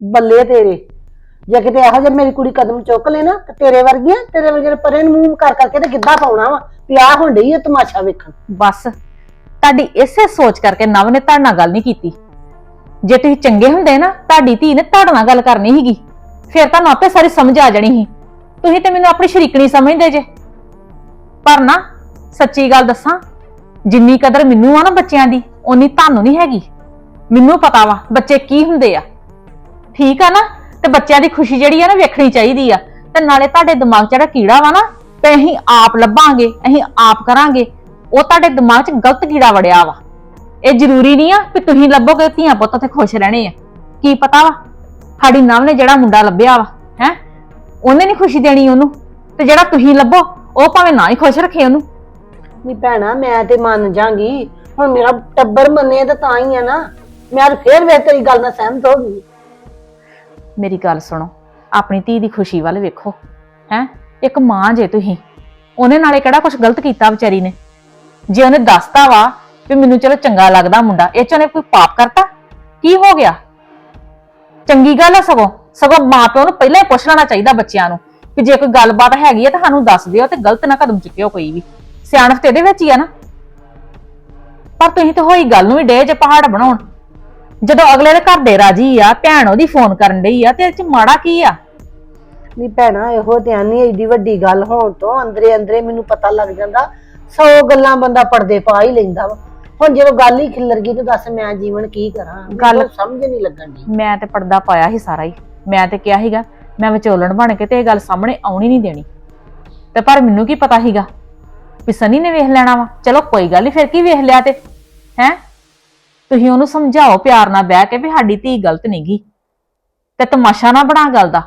ਬੱਲੇ ਤੇਰੇ। ਜੇ ਕਿਤੇ ਇਹੋ ਜਿਹਾ ਮੇਰੀ ਕੁੜੀ ਕਦਮ ਚੁੱਕ ਲੈ ਨਾ, ਤੇ ਤੇਰੇ ਵਰਗੀਆਂ, ਤੇਰੇ ਵਰਗੇ ਪਰੇ ਨੂੰ ਮੂੰਹ ਕਰ ਕਰਕੇ ਤੇ ਗਿੱਧਾ ਪਾਉਣਾ ਵਾ ਪਿਆ ਹੁਣ ਡਈ ਆ ਤਮਾਸ਼ਾ ਵੇਖਣ। ਬਸ, ਤੁਹਾਡੀ ਇਸੇ ਸੋਚ ਕਰਕੇ ਨਵ ਨੇ ਤੁਹਾਡੇ ਨਾਲ ਗੱਲ ਨਹੀਂ ਕੀਤੀ। ਜੇ ਤੁਸੀਂ ਚੰਗੇ ਹੁੰਦੇ ਨਾ, ਤੁਹਾਡੀ ਧੀ ਨੇ ਤੁਹਾਡੇ ਨਾਲ ਗੱਲ ਕਰਨੀ ਸੀਗੀ, ਫਿਰ ਤੁਹਾਨੂੰ ਆਪੇ ਸਾਰੀ ਸਮਝ ਆ ਜਾਣੀ ਸੀ। ਤੁਸੀਂ ਤੇ ਮੈਨੂੰ ਆਪਣੀ ਸ਼ਰੀਕਣੀ ਸਮਝਦੇ ਜੇ। ਪਰ ਨਾ, ਸੱਚੀ ਗੱਲ ਦੱਸਾਂ, ਜਿੰਨੀ ਕਦਰ ਮੈਨੂੰ ਆ ਨਾ ਬੱਚਿਆਂ ਦੀ, ਓਨੀ ਤੁਹਾਨੂੰ ਨਹੀਂ ਹੈਗੀ। ਮੈਨੂੰ ਪਤਾ ਵਾ ਬੱਚੇ ਕੀ ਹੁੰਦੇ ਆ। ਠੀਕ ਆ ਨਾ, ਤੇ ਬੱਚਿਆਂ ਦੀ ਖੁਸ਼ੀ ਜਿਹੜੀ ਆ ਨਾ ਵੇਖਣੀ ਚਾਹੀਦੀ ਆ। ਤੇ ਨਾਲੇ ਤੁਹਾਡੇ ਦਿਮਾਗ 'ਚ ਜਿਹੜਾ ਕੀੜਾ ਵਾ ਨਾ, ਤੇ ਅਸੀਂ ਆਪ ਲੱਭਾਂਗੇ, ਅਸੀਂ ਆਪ ਕਰਾਂਗੇ, ਉਹ ਤੁਹਾਡੇ ਦਿਮਾਗ 'ਚ ਗਲਤ ਕੀੜਾ ਵੜਿਆ ਵਾ। ਇਹ ਜ਼ਰੂਰੀ ਨਹੀਂ ਆ ਕਿ ਤੁਸੀਂ ਲੱਭੋਗੇ, ਧੀਆਂ ਪੁੱਤ ਤੇ ਖੁਸ਼ ਰਹਿਣੇ ਆ। ਕੀ ਪਤਾ ਵਾ, ਸਾਡੀ ਨਵ ਨੇ ਜਿਹੜਾ ਮੁੰਡਾ ਲੱਭਿਆ ਵਾ, ਹੈ? ਉਹਨੇ ਨਹੀਂ ਖੁਸ਼ੀ ਦੇਣੀ ਉਹਨੂੰ। ਤੇ ਜਿਹੜਾ ਤੁਸੀਂ ਲੱਭੋ, ਉਹ ਭਾਵੇਂ ਨਾ ਹੀ ਖੁਸ਼ ਰੱਖੇ ਉਹਨੂੰ। ਨਹੀਂ ਭੈਣਾ, ਮੈਂ ਤੇ ਮੰਨ ਜਾਗੀ। ਹੁਣ ਮੇਰਾ ਟੱਬਰ ਮੰਨੇ ਤਾਂ ਤਾਂ ਹੀ ਆ ਨਾ। ਮੈਂ ਅੱਜ ਫੇਰ ਵੇ ਤੇਰੀ ਗੱਲ ਨਾਲ ਸਹਿਮਤ ਹੋ ਗਈ। ਮੇਰੀ ਗੱਲ ਸੁਣੋ। ਆਪਣੀ ਧੀ ਦੀ ਖੁਸ਼ੀ ਵੱਲ ਵੇਖੋ। ਹੈ? ਇੱਕ ਮਾਂ ਜੇ ਤੁਸੀਂ, ਉਹਨੇ ਨਾਲੇ ਕਿਹੜਾ ਕੁਝ ਗਲਤ ਕੀਤਾ ਵਿਚਾਰੀ ਨੇ? ਜੇ ਉਹਨੇ ਦੱਸਤਾ ਵਾ ਵੀ ਮੈਨੂੰ ਚਲੋ ਚੰਗਾ ਲੱਗਦਾ ਮੁੰਡਾ, ਇਹ ਚ ਉਹਨੇ ਕੋਈ ਪਾਪ ਕਰਤਾ? ਕੀ ਹੋ ਗਿਆ? ਚੰਗੀ ਗੱਲ ਆ ਸਗੋਂ। ਸਗੋਂ ਮਾਪਿਓ ਨੂੰ ਪਹਿਲਾਂ ਹੀ ਪੁੱਛ ਲੈਣਾ ਚਾਹੀਦਾ ਬੱਚਿਆਂ ਨੂੰ ਕਿ ਜੇ ਕੋਈ ਗੱਲਬਾਤ ਹੈਗੀ ਹੈ ਤਾਂ ਸਾਨੂੰ ਦੱਸ ਦਿਓ ਤੇ ਗਲਤ ਨਾ ਕਦਮ ਚੁੱਕਿਓ ਕੋਈ ਵੀ। ਸਿਆਣਪ ਤੇ ਇਹਦੇ ਵਿੱਚ ਹੀ ਆ ਨਾ। ਪਰ ਤੁਸੀਂ ਤਾਂ ਹੋਈ ਗੱਲ ਨੂੰ ਵੀ ਡੇ ਜੇ ਪਹਾੜ ਬਣਾਉਣ। ਜਦੋਂ ਅਗਲੇ ਦੇ ਘਰ ਦੇ ਰਾਜੀ ਆ ਭੈਣ ਉਹਦੀ ਫੋਨ ਕਰਨ ਡਈ ਆ ਤੇ ਇਹ ਚ ਮਾੜਾ ਕੀ ਆ? ਨਹੀਂ ਭੈਣਾ ਇਹੋ ਧਿਆਨ ਨਹੀਂ ਏਡੀ ਵੱਡੀ ਗੱਲ ਹੋਣ ਤੋਂ ਅੰਦਰੇ ਅੰਦਰੇ ਮੈਨੂੰ ਪਤਾ ਲੱਗ ਜਾਂਦਾ ਸੌ ਗੱਲਾਂ ਬੰਦਾ ਪਰਦੇ ਪਾ ਹੀ ਲੈਂਦਾ ਵਾ। ਹੁਣ ਜਦੋਂ ਗੱਲ ਹੀ ਖਿੱਲਰ ਗਈ ਤੇ ਦੱਸ ਮੈਂ ਜੀਵਨ ਕੀ ਕਰਾਂ? ਗੱਲ- ਗੱਲ ਸਮਝ ਨਹੀਂ ਲੱਗਣ ਦੀ ਮੈਂ ਤੇ ਪਰਦਾ ਪਾਇਆ ਸੀ ਸਾਰਾ ਹੀ। ਮੈਂ ਤੇ ਕਿਹਾ ਸੀਗਾ ਮੈਂ ਵਿਚੋਲਣ ਬਣ ਕੇ ਤੇ ਇਹ ਗੱਲ ਸਾਹਮਣੇ ਆਉਣੀ ਨਹੀਂ ਦੇਣੀ। ਤੇ ਪਰ ਮੈਨੂੰ ਕੀ ਪਤਾ ਸੀਗਾ ਵੀ ਸਨੀ ਨੇ ਵੇਖ ਲੈਣਾ ਵਾ। ਚਲੋ ਕੋਈ ਗੱਲ ਨਹੀਂ ਫਿਰ ਕੀ ਵੇਖ ਲਿਆ ਤੇ? ਹੈ? ਤੁਸੀਂ ਉਹਨੂੰ ਸਮਝਾਓ ਪਿਆਰ ਨਾਲ ਬਹਿ ਕੇ ਵੀ ਸਾਡੀ ਧੀ ਗਲਤ ਨਹੀਂਗੀ ਤੇ ਤਮਾਸ਼ਾ ਨਾ ਬਣਾ ਗੱਲ ਦਾ।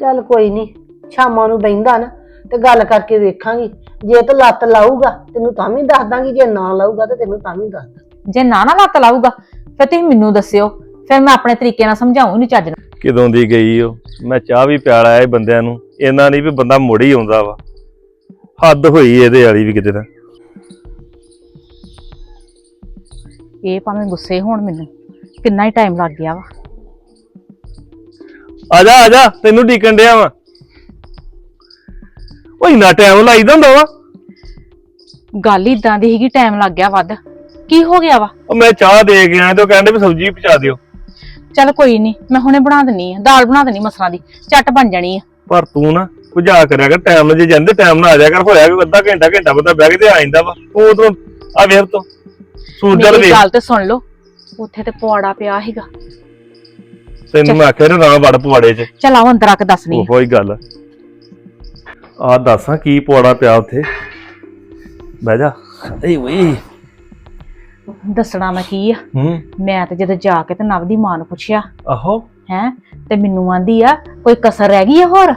ਚੱਲ ਕੋਈ ਨਹੀਂ ਸ਼ਾਮਾਂ ਨੂੰ ਬੈਂਦਾ ਨਾ ਤੇ ਗੱਲ ਕਰਕੇ ਵੇਖਾਂਗੀ। ਜੇ ਤੇ ਲੱਤ ਲਾਊਗਾ ਤੈਨੂੰ ਤਾਂ ਵੀ ਦੱਸ ਦਾਂਗੀ ਜੇ ਨਾ ਲਾਊਗਾ ਤੇ ਤੈਨੂੰ ਤਾਂ ਵੀ ਦੱਸ ਦਾਂ ਜੇ ਨਾ ਨਾ ਲੱਤ ਲਾਊਗਾ ਫਿਰ ਤੁਸੀਂ ਮੈਨੂੰ ਦੱਸਿਓ ਫਿਰ ਮੈਂ ਆਪਣੇ ਤਰੀਕੇ ਨਾਲ ਸਮਝਾਉਂ ਨਹੀਂ ਚੱਜ ਨਾਲ। ਕਿਦੋਂ ਦੀ ਗਈ ਉਹ ਮੈਂ ਚਾਹ ਵੀ ਪਿਆਲ ਆਇਆ ਇਹ ਬੰਦਿਆਂ ਨੂੰ ਇਹਨਾਂ ਨਹੀਂ ਵੀ ਬੰਦਾ ਮੁੜ ਹੀ ਆਉਂਦਾ ਵਾ। ਹੱਦ ਹੋਈ ਇਹਦੇ ਵਾਲੀ ਵੀ ਕਿਤੇ ਨਾ। ਇਹ ਭਾਵੇਂ ਗੁੱਸੇ ਹੋਣ ਮੈਨੂੰ ਕਿੰਨਾ ਹੀ ਟਾਈਮ ਲੱਗ ਗਿਆ ਵਾ। ਆ ਜਾ ਆ ਜਾ ਤੈਨੂੰ ਢੀਕਣ ਡਿਆ ਵਾ। ਉਹ ਇੰਨਾ ਟਾਈਮ ਲਾਈਦਾ ਹੁੰਦਾ ਵਾ। ਗੱਲ ਇਦਾਂ ਦੀ ਸੀਗੀ ਟਾਈਮ ਲੱਗ ਗਿਆ ਵੱਧ। ਕੀ ਹੋ ਗਿਆ ਵਾ? ਉਹ ਮੈਂ ਚਾਹ ਦੇ ਗਿਆ ਤੇ ਉਹ ਕਹਿੰਦੇ ਵੀ ਸਬਜ਼ੀ ਪਹੁੰਚਾ ਦਿਓ। ਚੱਲ ਕੋਈ ਨਹੀਂ ਮੈਂ ਹੁਣੇ ਬਣਾ ਦਿੰਨੀ ਆ ਦਾਲ ਬਣਾ ਦਿੰਨੀ ਮਸਰਾਂ ਦੀ ਝੱਟ ਬਣ ਜਾਣੀ ਆ। ਪਰ ਤੂੰ ਨਾ ਭੁਜਾ ਕਰਿਆ ਕਰ ਟਾਈਮ ਨਾਲ ਜੇ ਜਾਂਦੇ ਟਾਈਮ ਨਾਲ ਆ ਜਾ ਕਰ ਹੋਇਆ ਵੀ ਅੱਧਾ ਘੰਟਾ ਘੰਟਾ ਬੰਦਾ ਬਹਿ ਕੇ ਤੇ ਆ ਜਾਂਦਾ ਵਾ। ਤੂੰ ਉਧਰੋਂ ਆ ਵੇਖ ਤੂੰ। ਸੂਰਜ ਵੱਲ ਮੇਰੀ ਗੱਲ ਤੇ ਸੁਣ ਲਓ। ਉੱਥੇ ਤੇ ਪਵਾੜਾ ਪਿਆ ਸੀਗਾ। ਤੈਨੂੰ ਮੈਂ ਆਖਿਆ ਨਾ ਵੜ ਪਵਾੜੇ 'ਚ। ਚੱਲ ਆਓ ਅੰਦਰ ਆ ਕੇ ਦੱਸਣੀ। ਉਹੋ ਹੀ ਗੱਲ। ਆ ਦੱਸਾਂ ਕੀ ਪਵਾੜਾ ਪਿਆ ਉੱਥੇ। ਬਹਿ ਜਾ। ਏ ਓਏ। ਦੱਸਣਾ ਮੈਂ ਕੀ ਆ? ਹੂੰ। ਮੈਂ ਤੇ ਜਦੋਂ ਜਾ ਕੇ ਤੇ ਨਵ ਦੀ ਮਾਂ ਨੂੰ ਪੁੱਛਿਆ ਆਹੋ। ਹੈ ਤੇ ਮੈਨੂੰ ਆਂਦੀ ਆ ਕੋਈ ਕਸਰ ਰਹਿ ਗਈ ਆ ਹੋਰ?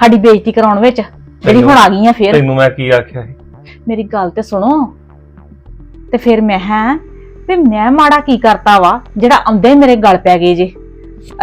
ਸਾਡੀ ਬੇਇੱਜ਼ਤੀ ਕਰਾਉਣ ਵਿੱਚ। ਜਿਹੜੀ ਹੁਣ ਆ ਗਈ ਆ ਫੇਰ। ਤੈਨੂੰ ਮੈਂ ਕੀ ਆਖਿਆ ਸੀ? ਮੇਰੀ ਗੱਲ ਤੇ ਸੁਣੋ। ਤੇ ਫਿਰ ਮੈਂ ਹਾਂ ਵੀ ਮੈਂ ਮਾੜਾ ਕੀ ਕਰਤਾ ਵਾ ਜਿਹੜਾ ਆਉਂਦੇ ਹੀ ਮੇਰੇ ਗਲ ਪੈ ਗਏ ਜੇ।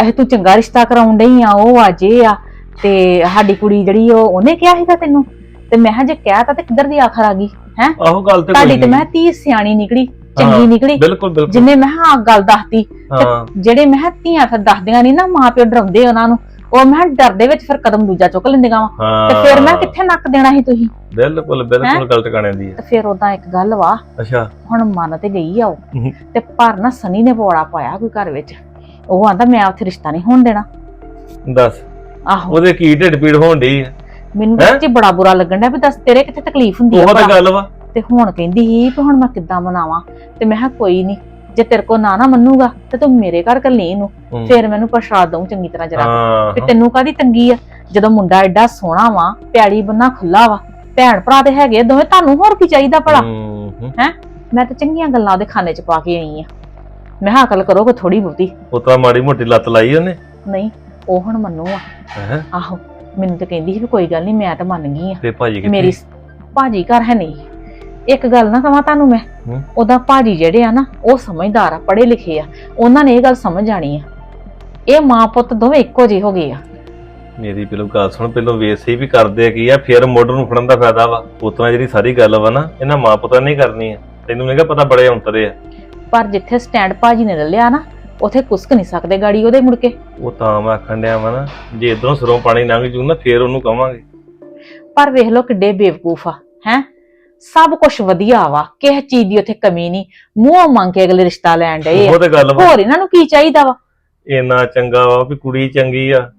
ਇਹ ਤੂੰ ਚੰਗਾ ਰਿਸ਼ਤਾ ਕਰਾਉਣ ਡਈ ਆ ਉਹ ਆ ਜੇ ਆ ਤੇ ਸਾਡੀ ਕੁੜੀ ਜਿਹੜੀ ਉਹ ਉਹਨੇ ਕਿਹਾ ਸੀਗਾ ਤੈਨੂੰ? ਤੇ ਮੈਂ ਕਿਹਾ ਜੇ ਕਹਿਤਾ ਤੇ ਕਿੱਧਰ ਦੀ ਆਖਰ ਆ ਗਈ ਹੈ? ਆਹੋ ਗੱਲ ਤੇ ਤੁਹਾਡੀ ਤੇ ਮੈਂ ਧੀ ਸਿਆਣੀ ਨਿਕਲੀ ਹਾਂ, ਚੰਗੀ ਨਿਕਲੀ। ਬਿਲਕੁਲ ਬਿਲਕੁਲ। ਜਿੰਨੇ ਮੈਂ ਆਹ ਗੱਲ ਦੱਸਤੀ ਹਾਂ। ਜਿਹੜੇ ਮੈਂ ਧੀਆਂ ਫਿਰ ਦੱਸਦੀਆਂ ਨਹੀਂ ਨਾ ਮਾਂ ਪਿਓ ਡਰਾਉਂਦੇ ਉਹਨਾਂ ਨੂੰ। ਉਹ ਮੈਂ ਡਰ ਦੇ ਵਿੱਚ ਫਿਰ ਕਦਮ ਦੂਜਾ ਚੁੱਕ ਲੈਂਦੀਆਂ ਵਾ। ਤੇ ਫਿਰ ਮੈਂ ਕਿੱਥੇ ਨੱਕ ਦੇਣਾ ਸੀ ਤੁਸੀਂ? ਬਿਲਕੁਲ ਬਿਲਕੁਲ ਗੱਲ ਟਿਕਾਣੇ ਦੀ ਤੇ ਫਿਰ ਉਦਾਂ ਇੱਕ ਗੱਲ ਵਾ ਅੱਛਾ। ਹੁਣ ਮੰਨ ਤੇ ਗਈ ਆ ਉਹ। ਤੇ ਪਰ ਨਾ ਸਨੀ ਨੇ ਪੌੜਾ ਪਾਇਆ ਕੋਈ ਘਰ ਵਿੱਚ। ਉਹ ਆਂਦਾ ਮੈਂ ਉੱਥੇ ਰਿਸ਼ਤਾ ਨਹੀਂ ਹੋਣ ਦੇਣਾ। ਦੱਸ ਆਹੋ। ਉਹਦੇ ਕੀ ਢਿੱਡ ਪੀੜ ਹੋਣ ਹੈ ਮੈਨੂੰ? ਸੱਚੀ ਬੜਾ ਬੁਰਾ ਲੱਗਣ ਡਿਆ ਵੀ ਦੱਸ ਤੇਰੇ ਕਿੱਥੇ ਤਕਲੀਫ ਹੁੰਦੀ ਆ ਉਹ ਤਾਂ? ਗੱਲ ਵਾ। ਤੇ ਹੁਣ ਕਹਿੰਦੀ ਸੀ ਕਿ ਹੁਣ ਮੈਂ ਕਿੱਦਾਂ ਮਨਾਵਾਂ। ਤੇ ਮੈਂ ਕਿਹਾ ਕੋਈ ਨਹੀਂ ਜੇ ਤੇਰੇ ਕੋ ਨਾ ਨਾ ਮੰਨੂਗਾ ਤੇ ਤੂੰ ਮੇਰੇ ਘਰ ਕੱਲੀ ਨੂੰ। ਹੂੰ। ਫੇਰ ਮੈਨੂੰ ਪ੍ਰਸ਼ਾਦ ਦਊਂ ਚੰਗੀ ਤਰ੍ਹਾਂ ਜਰਾ। ਹਾਂ। ਵੀ ਤੈਨੂੰ ਕਾਦੀ ਤੰਗੀ ਆ? ਜਦੋਂ ਮੁੰਡਾ ਐਡਾ ਸੋਹਣਾ ਵਾ ਪਿਆਲੀ ਬੰਨਾ ਖੁੱਲਾ ਵਾ ਭੈਣ ਭਰਾ ਤੇ ਹੈਗੇ ਆ ਦੋਵੇਂ ਤੁਹਾਨੂੰ ਹੋਰ ਕੀ ਚਾਹੀਦਾ ਭਲਾ? ਹੂੰ, ਹੂੰ। ਮੈਂ ਤਾਂ ਚੰਗੀਆਂ ਗੱਲਾਂ ਉਹਦੇ ਖਾਨੇ 'ਚ ਪਾ ਕੇ ਆਈ ਆ। ਮੈਂ ਕਿਹਾ ਅਕਲ ਕਰੋ ਕੋ ਥੋੜੀ ਬਹੁਤੀ। ਉਹ ਤਾਂ ਮਾੜੀ ਮੋਟੀ ਲੱਤ ਲਾਈ ਉਹਨੇ। ਨਹੀਂ ਉਹ ਹੁਣ ਮੰਨੂ ਆ। ਹੈਂ? ਆਹੋ ਮੈਨੂੰ ਤਾਂ ਕਹਿੰਦੀ ਸੀ ਵੀ ਕੋਈ ਗੱਲ ਨਹੀਂ ਮੈਂ ਤਾਂ ਮੰਨ ਗਈ ਆ। ਤੇ ਭਾਜੀ ਕਿੱਥੇ? ਮੇਰੀ ਭਾਜੀ ਘਰ ਹੈ ਨਹੀਂ। ਇੱਕ ਗੱਲ ਨਾ ਕਹਾਂ ਤੁਹਾਨੂੰ ਮੈਂ। ਹੂੰ। ਉਹਦਾ ਭਾਜੀ ਜਿਹੜੇ ਆ ਨਾ ਉਹ ਸਮਝਦਾਰ ਆ ਪੜ੍ਹੇ ਲਿਖੇ ਆ। ਉਹਨਾਂ ਨੇ ਇਹ ਗੱਲ ਸਮਝ ਜਾਣੀ ਆ। ਇਹ ਮਾਂ ਪੁੱਤ ਦੋਵੇਂ ਇੱਕੋ ਜਿਹੇ ਹੋ ਗਏ ਆ। ਮੇਰੀ ਪਹਿਲੋਂ ਗੱਲ ਸੁਣ ਪਹਿਲੋਂ ਵੇਸੇ ਵੀ ਕਰਦੇ ਕੀ ਆ ਫਿਰ ਮੋਢ ਨੂੰ ਫੜਨ ਦਾ ਫਾਇਦਾ ਵਾ। ਪੁੱਤਾਂ ਜਿਹੜੀ ਸਾਰੀ ਗੱਲ ਵਾ ਨਾ ਇਹਨਾਂ ਮਾਂ ਪੁੱਤਾਂ ਨੇ ਹੀ ਕਰਨੀ ਆ। ਤੈਨੂੰ ਨਹੀਂਗਾ ਪਤਾ ਬੜੇ ਔਂਤਰੇ ਆ। ਪਰ ਜਿੱਥੇ ਸਟੈਂਡ ਭਾਜੀ ਨੇ ਲੈ ਲਿਆ ਨਾ ਉਥੇ ਕੁਸਕ ਨਹੀਂ ਸਕਦੇ ਗਾੜੀ ਉਹਦੇ ਮੁੜ ਕੇ। ਉਹ ਤਾਂ ਮੈਂ ਆਖਣ ਡਿਆ ਵਾ ਨਾ ਜੇ ਇਧਰੋਂ ਸਿਰੋਂ ਪਾਣੀ ਲੰਘ ਜੂ ਨਾ ਫੇਰ ਉਹਨੂੰ ਕਵਾਂਗੇ। ਪਰ ਵੇਖ ਲੋ ਕਿੱਡੇ ਬੇਵਕੂਫ ਆ ਹੈ? ਸਭ ਕੁਝ ਵਧੀਆ ਵਾ ਕਿਸੇ ਚੀਜ਼ ਦੀ ਉਥੇ ਕਮੀ ਨਹੀਂ। ਮੂੰਹ ਮੰਗ ਕੇ ਅਗਲੇ ਰਿਸ਼ਤਾ ਲੈਣ ਡਏ ਆ। ਉਹ ਤੇ ਗੱਲ ਵਾ। ਹੋਰ ਇਹਨਾਂ ਨੂੰ ਕੀ ਚਾਹੀਦਾ ਵਾ? ਇੰਨਾ ਚੰਗਾ ਵਾ ਵੀ ਕੁੜੀ ਚੰਗੀ ਆ।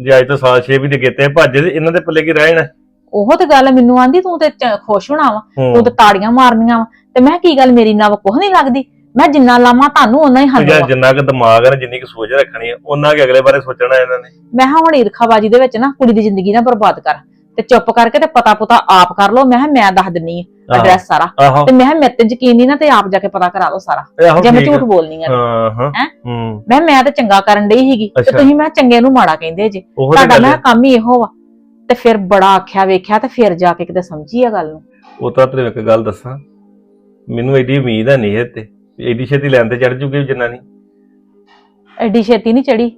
ਜੇ ਅੱਜ ਤੋਂ ਸਾਲ ਛੇ ਵੀ ਦੇ ਕੀਤੇ ਭੱਜ ਤੇ ਇਹਨਾਂ ਦੇ ਪੱਲੇ ਕੀ ਰਹਿ ਜਾਣਾ ਉਹ ਤੇ ਗੱਲ ਮੈਨੂੰ ਆਂਦੀ ਤੂੰ ਤੇ ਚ- ਖੁਸ਼ ਹੋਣਾ ਵਾ। ਤੂੰ ਤੇ ਤਾੜੀਆਂ ਮਾਰਨੀਆਂ ਵਾ। ਤੇ ਮੈਂ ਕਿਹਾ ਕੀ ਗੱਲ ਮੇਰੀ ਨਾਲ ਕੁਝ ਨਹੀਂ ਲੱਗਦੀ? ਮੈਂ ਜਿੰਨਾ ਲਾਵਾਂ ਤੁਹਾਨੂੰ ਉਹਨਾਂ ਹੀ ਵਾ। ਜਿੰਨਾ ਕੁ ਦਿਮਾਗ ਹੈ ਨਾ ਜਿੰਨੀ ਕੁ ਸੋਚ ਰੱਖਣੀ ਆ ਉਹਨਾਂ ਕੇ ਅਗਲੇ ਬਾਰੇ ਸੋਚਣਾ ਇਹਨਾਂ ਨੇ। ਮੈਂ ਕਿਹਾ ਹੁਣ ਈਰਖਾਬਾਜੀ ਦੇ ਵਿੱਚ ਨਾ ਕੁੜੀ ਦੀ ਜ਼ਿੰਦਗੀ ਨਾ ਬਰਬਾਦ ਕਰ। ਤੇ ਚੁੱਪ ਕਰਕੇ ਤੇ ਪਤਾ ਪੁਤਾ ਆਪ ਕਰ ਲੋ ਮੈਂ ਕਿਹਾ ਮੈਂ ਦੱਸ ਦਿੰਨੀ ਆ। ਐਡਰੈਸ ਸਾਰਾ। ਆਹੋ। ਤੇ ਮੈਂ ਕਿਹਾ ਮੇਰੇ ਤੇ ਯਕੀਨ ਨਹੀਂ ਨਾ ਤੇ ਆਪ ਜਾ ਕੇ ਪਤਾ ਕਰਾ ਲਓ ਸਾਰਾ। ਆਹੋ ਜੇ ਮੈਂ ਠੀਕ ਆ। ਝੂਠ ਬੋਲਨੀ ਆ ਹਾਂ ਹਾਂ। ਹੈਂ? ਹੂੰ। ਮੈਂ ਕਿਹਾ ਮੈਂ ਤਾਂ ਚੰਗਾ ਕਰਨ ਡਈ ਸੀਗੀ। ਤੇ ਅੱਛਾ। ਤੁਸੀਂ ਮੈਂ ਕਿਹਾ ਚੰਗੇ ਨੂੰ ਮਾੜਾ ਕਹਿੰਦੇ ਜੇ। ਉਹ ਤੇ ਤੁਹਾਡਾ ਗੱਲ ਮੈਂ ਆ। ਕਿਹਾ ਕੰਮ ਹੀ ਇਹੋ ਵਾ। ਤੇ ਫਿਰ ਬੜਾ ਆਖਿਆ ਵੇਖਿਆ ਤੇ ਫਿਰ ਜਾ ਕੇ ਕਿਤੇ ਸਮਝੀ ਆ ਗੱਲ ਨੂੰ। ਉਹ ਤਾਂ ਤੇਰੇ ਇੱਕ ਗੱਲ ਦੱਸਾਂ। ਮੈਨੂੰ ਐਡੀ ਉਮੀਦ ਹੈ ਨਹੀਂ ਇਹ ਤੇ। ਵੀ ਐਡੀ ਛੇਤੀ ਲੈਣ ਤੇ ਚੜ ਜੂਗੀ ਜਨਾਨੀ। ਐਡੀ ਛੇਤੀ ਨਹੀਂ ਚੜੀ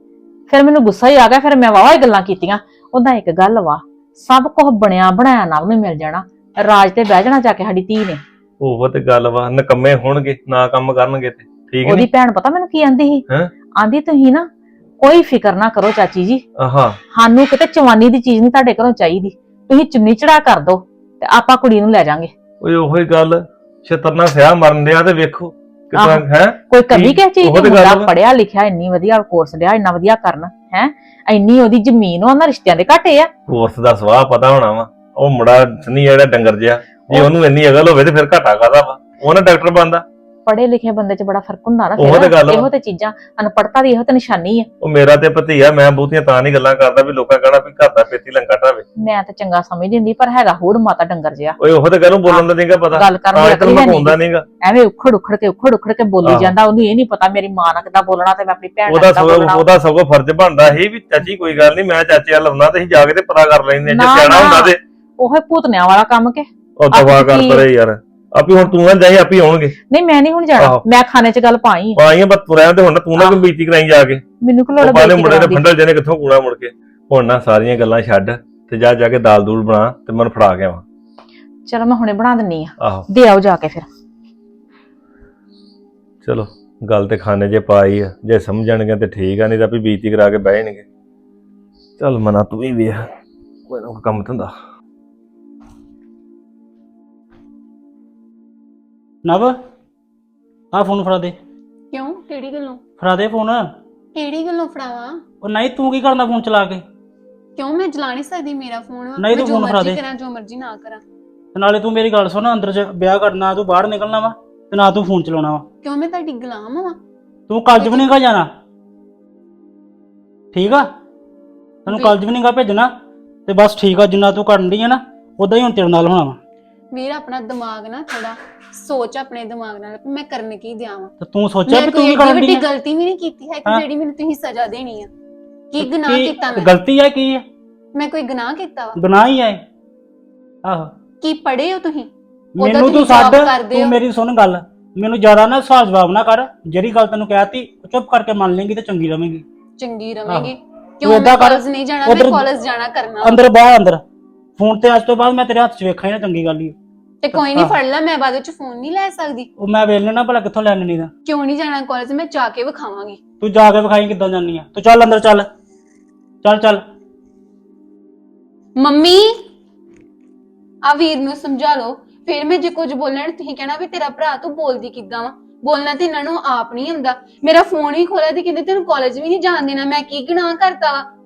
ਫਿਰ ਮੈਨੂੰ ਗੁੱਸਾ ਹੀ ਆ ਗਿਆ ਫਿਰ ਮੈਂ ਵਾਵਾ ਹੀ ਗੱਲਾਂ ਕੀਤੀਆਂ। ਉਹਦਾ ਇੱਕ ਗੱਲ ਵਾ ਸਭ ਕੁਝ ਬਣਿਆ ਬਣਾਇਆ ਨਾ ਉਹਨੂੰ ਮਿਲ ਜਾਣਾ। ਰਾਜ ਤੇ ਬਹਿ ਜਾਣਾ ਜਾ ਕੇ ਸਾਡੀ ਧੀ ਨੇ। ਉਹ ਤੇ ਗੱਲ ਵਾ ਨਕੰਮੇ ਹੋਣਗੇ ਨਾ ਕੰਮ ਕਰਨਗੇ ਤੇ ਠੀਕ ਉਹਦੀ ਨਹੀਂ? ਭੈਣ ਪਤਾ ਮੈਨੂੰ ਕੀ ਆਂਦੀ ਸੀ? ਹੈਂ? ਆਂਦੀ ਤੁਸੀਂ ਨਾ ਕੋਈ ਫਿਕਰ ਨਾ ਕਰੋ ਚਾਚੀ ਜੀ। ਆਹਾ। ਸਾਨੂੰ ਕਿਤੇ ਚਵਾਨੀ ਦੀ ਚੀਜ਼ ਨਹੀਂ ਤੁਹਾਡੇ ਘਰੋਂ ਚਾਹੀਦੀ। ਤੁਸੀਂ ਚੁੰਨੀ ਚੜਾ ਕਰ ਦਿਓ ਤੇ ਆਪਾਂ ਕੁੜੀ ਨੂੰ ਲੈ ਜਾਾਂਗੇ। ਓਏ ਉਹੀ ਗੱਲ ਛਤਰਨਾ ਸਿਆ ਮਰਨ ਡਿਆ ਤੇ ਵੇਖੋ ਕਿਦਾਂ। ਹੈ? ਕੋਈ ਕਮੀ ਕਿਸ ਚੀਜ਼ ਉਹ ਦੀ ਮੁੰਡਾ। ਪੜਿਆ ਲਿਖਿਆ ਇੰਨੀ ਵਧੀਆ ਕੋਰਸ ਲਿਆ ਇੰਨਾ ਵਧੀਆ ਕਰਨ। ਹੈ? ਇੰਨੀ ਉਹਦੀ ਜ਼ਮੀਨ ਉਹਨਾਂ ਰਿਸ਼ਤਿਆਂ ਦੇ ਘਾਟੇ ਆ। ਕੋਰਸ ਦਾ ਸਵਾਹ ਪਤਾ ਹੋਣਾ ਵਾ। ਉਹ ਮੁੰਡਾ ਸਨੀ ਜਿਹੜਾ ਡੰਗਰ ਜਿਹਾ। ਜੇ ਉਹ- ਉਹਨੂੰ ਇੰਨੀ ਅਗਲ ਹੋਵੇ ਤੇ ਫਿਰ ਘਾਟਾ ਕਾਦਾ ਵਾ? ਉਹ ਨਾ ਡਾਕਟਰ ਬੰਦਾ ਪੜੇ ਲਿਖੇ ਬੰਦੇ 'ਚ ਬੜਾ ਫ਼ਰਕ ਹੁੰਦਾ ਨਾ ਉਹ ਤੇ ਗੱਲ ਵਾ। ਇਹੋ ਤੇ ਚੀਜ਼ਾਂ ਅਨਪੜਤਾ ਦੀ ਇਹੋ ਤੇ ਨਿਸ਼ਾਨੀ ਆ। ਉਹ ਮੇਰਾ ਤੇ ਭਤੀਆ ਮੈਂ ਬਹੁਤੀਆਂ ਤਾਂ ਨਹੀਂ ਗੱਲਾਂ ਕਰਦਾ ਵੀ ਲੋਕਾਂ ਕਹਣਾ ਵੀ ਘਰ ਦਾ ਪੇਤੀ ਲੰਕਾ ਢਾਵੇ। ਮੈਂ ਤਾਂ ਚੰਗਾ ਸਮਝਦੀ ਹੁੰਦੀ ਪਰ ਹੈਗਾ ਹੋੜ ਮਾਤਾ ਡੰਗਰ ਜਿਹਾ। ਓਏ ਉਹ ਤੇ ਕਹਿੰਨੂੰ ਬੋਲਣ ਦਾ ਨਹੀਂਗਾ ਪਤਾ। ਗੱਲ ਕਰਨ ਤਾਂ ਦੀ ਅਕਲ ਤੈਨੂੰ ਨਹੀਂ। ਨਹੀਂਗਾ ਐਵੇਂ ਉਖੜ ਉਖੜ ਕੇ ਉਖੜ ਉਖੜ ਕੇ ਬੋਲੀ ਆਹੋ। ਜਾਂਦਾ ਉਹਨੂੰ ਇਹ ਨਹੀਂ ਪਤਾ ਮੇਰੀ ਮਾਂ ਨਾਲ ਕਿੱਦਾਂ ਬੋਲਣਾ ਤੇ ਮੈਂ ਆਪਣੀ ਭੈਣ ਨਾਲ ਉਹਦਾ ਕਿੱਦਾਂ ਸਗੋਂ ਬੋਲਣਾ। ਉਹਦਾ ਸਗੋਂ ਫਰਜ਼ ਬਣਦਾ ਸੀ ਵੀ ਚਾਚੀ ਕੋਈ ਗੱਲ ਨਹੀਂ ਮੈਂ ਚਾਚੇ ਵੱਲ ਆਉਣਾ ਤੇ ਅਸੀਂ ਜਾ ਕੇ ਤੇ ਪਤਾ ਕਰ ਲੈਂਦੇ ਹਾਂ। ਜੇ ਨਾ, ਸਿਆਣਾ ਹੁੰਦਾ। ਤੇ। ਉਹ ਭੂਤਨਿਆਂ ਵਾਲਾ ਕੰਮ ਕੇ। ਉਹ ਦਵਾ ਕਰ ਆਪੀ- ਪਰੇ ਯਾਰ। ਆਪੀ ਹੁਣ ਤੂੰ ਨਾ ਜਾਈ ਆਪੀ ਆਉਣਗੇ। ਨਹੀਂ ਮੈਂ ਨਹੀਂ ਹੁਣ ਜਾਣਾ। ਆਹੋ। ਮੈਂ ਖਾਣੇ 'ਚ ਗੱਲ ਪਾਈ ਆ। ਆਈਆਂ ਬਸ ਤੁਰਿਆ ਤੇ ਹੁਣ ਤੂੰ ਨਾ ਕੋਈ ਬੀਤੀ ਕਰਾਈ ਜਾ ਕੇ। ਮੈਨੂੰ ਕਿ ਲੋੜ ਉਹ ਬਾਲੇ ਮੁੰਡੇ ਦੀ। ਫੰਡਲ ਜਨੇ ਕਿੱਥੋਂ ਕੂਣਾ ਮੁੜ ਕੇ। ਹੁਣ ਨਾ ਸਾਰੀਆਂ ਗੱਲਾਂ ਛੱਡ ਤੇ ਜਾ ਜਾ ਕੇ ਦਾਲ ਦੂਲ ਬਣਾ ਤੇ ਮੈਨੂੰ ਫੜਾ ਕੇ ਆਵਾਂ। ਚਲੋ ਮੈਂ ਹੁਣੇ ਬਣਾ ਦਿੰਨੀ ਆ। ਆਹੋ। ਦੇ ਆਓ ਜਾ ਕੇ ਫਿਰ। ਚਲੋ ਗੱਲ ਤੇ ਖਾਣੇ ਜੇ ਪਾਈ ਆ। ਜੇ ਸਮਝਣਗੇ ਤੇ ਠੀਕ ਆ ਨਹੀਂ ਤਾਂ ਵੀ ਬੀਤੀ ਕਰਾ ਕੇ ਬਹਿ ਜਾਣਗੇ। ਚੱਲ ਮਨਾ ਤੂੰ ਵੀ ਵੇਖ। ਕੋਈ ਨਾ ਕੋਈ ਕੰਮ ਧੰਦਾ। ਨਵ ਆ ਫੋਨ ਫੜਾ ਦੇ। ਕਿਉਂ? ਕਿਹੜੀ ਗੱਲੋਂ? ਫੜਾ ਦੇ ਫੋਨ ਕਿਹੜੀ ਗੱਲੋਂ ਫੜਾਵਾਂ? ਉਹ ਨਹੀਂ ਤੂੰ ਕੀ ਕਰਨਾ ਫੋਨ ਚਲਾ ਕੇ? ਕਿਉਂ? ਮੈਂ ਚਲਾ ਨਹੀਂ ਸਕਦੀ ਮੇਰਾ ਫੋਨ। ਨਹੀਂ ਤੂੰ ਜੋ ਫੋਨ ਫੜਾ ਮਰਜ਼ੀ ਦੇ। ਕਰਾਂ ਜੋ ਮਰਜ਼ੀ ਨਾ ਕਰਾਂ। ਤੇ ਨਾਲੇ ਤੂੰ ਮੇਰੀ ਗੱਲ ਸੁਣ ਅੰਦਰ ਚ ਵਿਆਹ ਕਰਨਾ ਤੂੰ ਬਾਹਰ ਨਿਕਲਣਾ ਵਾ ਤੇ ਨਾ ਤੂੰ ਫੋਨ ਚਲਾਉਣਾ ਵਾ। ਕਿਉਂ? ਮੈਂ ਤੁਹਾਡੀ ਗੁਲਾਮ ਹਾਂ ਤੂੰ ਕਾਲਜ ਵੀ ਨਹੀਂਗਾ ਜਾਣਾ। ਠੀਕ ਆ? ਤੈਨੂੰ ਕਾਲਜ ਵੀ ਨਹੀਂਗਾ ਭੇਜਣਾ। ਤੇ ਬਸ ਠੀਕ ਆ ਜਿੰਨਾ ਤੂੰ ਕਰਨ ਦੀ ਹੈ ਨਾ ਉਦਾਂ ਹੀ ਹੁਣ ਤੇਰੇ ਨਾਲ ਹੋਣਾ ਵਾ। ਵੀਰ ਆਪਣਾ ਦਿਮਾਗ ਨਾ ਥੋੜਾ ਸੋਚ ਆਪਣੇ ਦਿਮਾਗ ਨਾਲ ਵੀ ਮੈਂ ਕਰਨ ਕੀ ਦਿਆਵਾਂ ਤੇ ਤੂੰ ਸੋਚਿਆ ਮੈਂ ਵੀ ਤੂੰ ਕੋਈ ਕੀ ਏਡੀ ਕਰਨ ਦੀ ਵੱਡੀ ਗਲਤੀ ਵੀ ਨਹੀਂ ਕੀਤੀ ਹੈ ਕਿ ਹਾਂ। ਜਿਹੜੀ ਮੈਨੂੰ ਤੁਸੀਂ ਸਜ਼ਾ ਦੇਣੀ ਆ। ਕੀ ਗੁਨਾਹ ਕੀਤਾ ਮੈਂ? ਗਲਤੀ ਹੈ ਕੀ ਹੈ ਮੈਂ ਕੋਈ ਗੁਨਾਹ ਕੀਤਾ ਵਾ? ਗੁਨਾਹ ਹੀ ਹੈ ਆਹੋ। ਕੀ ਪੜੇ ਹੋ ਤੁਸੀਂ? ਮੈਨੂੰ ਤੁਸੀਂ ਤੂੰ ਛੱਡ ਕਰਦੇ ਤੂੰ ਹੋ। ਮੇਰੀ ਸੁਣ ਗੱਲ। ਮੈਨੂੰ ਜ਼ਿਆਦਾ ਨਾ ਸਵਾਲ ਜਵਾਬ ਨਾ ਕਰ। ਜਿਹੜੀ ਗੱਲ ਤੈਨੂੰ ਕਹਿਤੀ ਚੁੱਪ ਕਰਕੇ ਮੰਨ ਲੇਂਗੀ ਤੇ ਚੰਗੀ ਰਵੇਂਗੀ ਚੰਗੀ ਰਵੇਂਗੇ ਕਿਉਂ ਮੈਂ ਕਰ, ਕਾਲਜ ਨਹੀਂ ਜਾਣਾ? ਮੈਂ ਉੱਧਰ- ਕਾਲਜ ਜਾਣਾ ਕਰਨਾ ਅੰਦਰ ਬਾਹਰ ਅੰਦਰ। ਫੋਨ ਤੇ ਅੱਜ ਤੋਂ ਬਾਅਦ ਮੈਂ ਤੇਰੇ ਹੱਥ 'ਚ ਵੇਖਾਂ ਹੀ ਨਾ ਚੰਗੀ ਗੱਲ ਹੀ। ਤੇ ਕੋਈ ਨਹੀਂ। ਫੜ ਲੈ ਮੈਂ ਬਾਅਦ ਵਿੱਚ ਫੋਨ ਨਹੀਂ ਲੈ ਸਕਦੀ। ਉਹ ਮੈਂ ਵੇਖ ਲੈਣਾ ਭਲਾ ਕਿੱਥੋਂ ਲੈਣ ਨਹੀਂ ਦਾ। ਕਿਉਂ ਨਹੀਂ ਜਾਣਾ ਕਾਲਜ ਮੈਂ ਜਾ ਕੇ ਵਿਖਾਵਾਂਗੀ। ਤੂੰ ਜਾ ਕੇ ਵਿਖਾਈ ਕਿੱਦਾਂ ਜਾਨੀ ਆ। ਤੂੰ ਚੱਲ ਅੰਦਰ ਚੱਲ। ਚੱਲ ਚੱਲ। ਮੰਮੀ ਆ ਵੀਰ ਨੂੰ ਸਮਝਾ ਲਓ। ਫਿਰ ਮੈਂ ਜੇ ਕੁਝ ਬੋਲਣ ਤੁਸੀਂ ਕਹਿਣਾ ਵੀ ਤੇਰਾ ਭਰਾ ਤੂੰ ਬੋਲਦੀ ਕਿੱਦਾਂ ਵਾ? ਬੋਲਣਾ ਤੇ ਇਹਨਾਂ ਨੂੰ ਆਪ ਨਹੀਂ ਹੁੰਦਾ ਮੇਰਾ ਫੋਨ ਹੀ ਖੋਲਿਆ ਤੇ ਕਹਿੰਦੇ ਤੈਨੂੰ ਕਾਲਜ ਵੀ ਨਹੀਂ ਜਾਣ ਦੇਣਾ ਮੈਂ ਕੀ ਗੁਨਾਹ ਕਰਤਾ ਵਾ?